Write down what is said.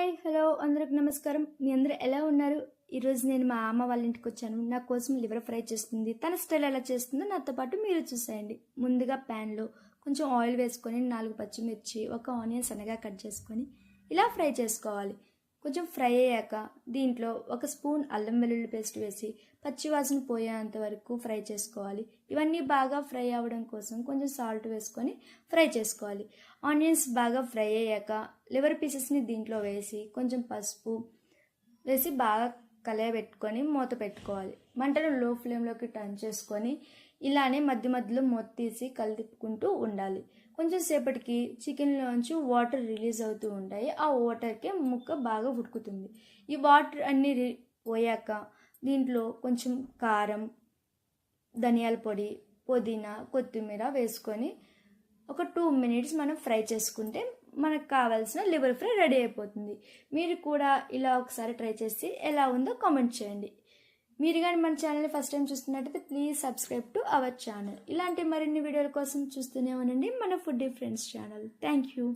Hi hello అందరికి నమస్కారం. మీ అందరూ ఎలా ఉన్నారు? ఈరోజు నేను మా అమ్మ వాళ్ళ ఇంటికి వచ్చాను. నా కోసం లివర్ ఫ్రై చేస్తుంది. తన స్టైల్ ఎలా చేస్తుందో నాతో పాటు మీరు చూసేయండి. ముందుగా ప్యాన్లో కొంచెం ఆయిల్ వేసుకొని నాలుగు పచ్చిమిర్చి ఒక ఆనియన్ సన్నగా కట్ చేసుకొని ఇలా ఫ్రై చేసుకోవాలి. కొంచెం ఫ్రై అయ్యాక దీంట్లో ఒక స్పూన్ అల్లం వెల్లుల్లి పేస్ట్ వేసి పచ్చివాసన పోయేంత వరకు ఫ్రై చేసుకోవాలి. ఇవన్నీ బాగా ఫ్రై అవ్వడం కోసం కొంచెం సాల్ట్ వేసుకొని ఫ్రై చేసుకోవాలి. ఆనియన్స్ బాగా ఫ్రై అయ్యాక లివర్ పీసెస్ని దీంట్లో వేసి కొంచెం పసుపు వేసి బాగా కలయబెట్టుకొని మూత పెట్టుకోవాలి. మంటను లో ఫ్లేమ్లోకి టర్న్ చేసుకొని ఇలానే మధ్య మధ్యలో మూత తీసి కలిపుకుంటూ ఉండాలి. కొంచెం సేపటికి చికెన్లోంచి వాటర్ రిలీజ్ అవుతూ ఉంటాయి. ఆ వాటర్కి ముక్క బాగా ఉడుకుతుంది. ఈ వాటర్ అన్నీ రి- పోయాక దీంట్లో కొంచెం కారం ధనియాల పొడి పుదీనా కొత్తిమీర వేసుకొని ఒక టూ మినిట్స్ మనం ఫ్రై చేసుకుంటే మనకు కావాల్సిన లివర్ ఫ్రై రెడీ అయిపోతుంది. మీరు కూడా ఇలా ఒకసారి ట్రై చేసి ఎలా ఉందో కామెంట్ చేయండి. మీరు కానీ మన ఛానల్ని ఫస్ట్ టైం చూస్తున్నట్టయితే please subscribe to our channel. ఇలాంటి మరిన్ని వీడియోల కోసం చూస్తూనే ఉండండి మన food friends channel. Thank you.